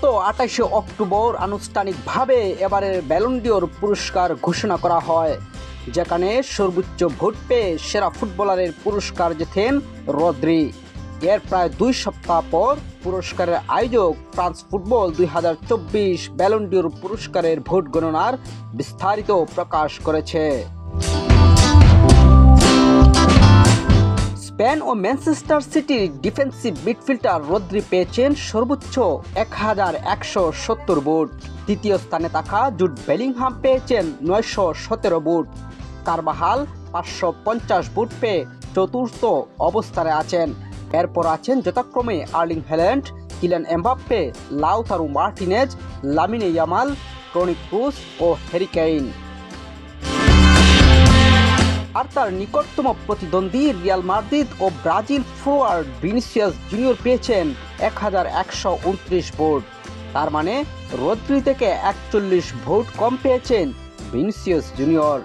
গত আঠাশে অক্টোবর আনুষ্ঠানিকভাবে এবারের ব্যালন্ডিওর পুরস্কার ঘোষণা করা হয়, যেখানে সর্বোচ্চ ভোট পেয়ে সেরা ফুটবলারের পুরস্কার জেতেন রদ্রি। এর প্রায় দুই সপ্তাহ পর পুরস্কারের আয়োজক ফ্রান্স ফুটবল দুই হাজার চব্বিশ ব্যালন্ডিওর পুরস্কারের ভোট গণনার বিস্তারিত প্রকাশ করেছে। স্পেন ও ম্যানচেস্টার সিটির ডিফেন্সিভ মিডফিল্ডার রদ্রি পেয়েছেন সর্বোচ্চ এক হাজার একশো সত্তর বুট। তৃতীয় স্থানে থাকা জুট বেলিংহাম পেয়েছেন নয়শো সতেরো বুট। কারবাহাল পাঁচশো পঞ্চাশ বুট পেয়ে চতুর্থ অবস্থানে আছেন। এরপর আছেন যথাক্রমে Erling Haaland Kylian Mbappe Lautaro Martinez, Lamine Yamal Toni Kroos ও হ্যারিকেইন আর তার নিকটতম প্রতিদ্বন্দ্বী রিয়াল মাদ্রিদ ও ব্রাজিল ফরোয়ার্ড ভিনিসিয়াস জুনিয়র পেয়েছেন এক হাজার একশো উনত্রিশ ভোট। তার মানে রোদ্রি থেকে একচল্লিশ ভোট কম পেয়েছেন ভিনিসিয়াস জুনিয়র।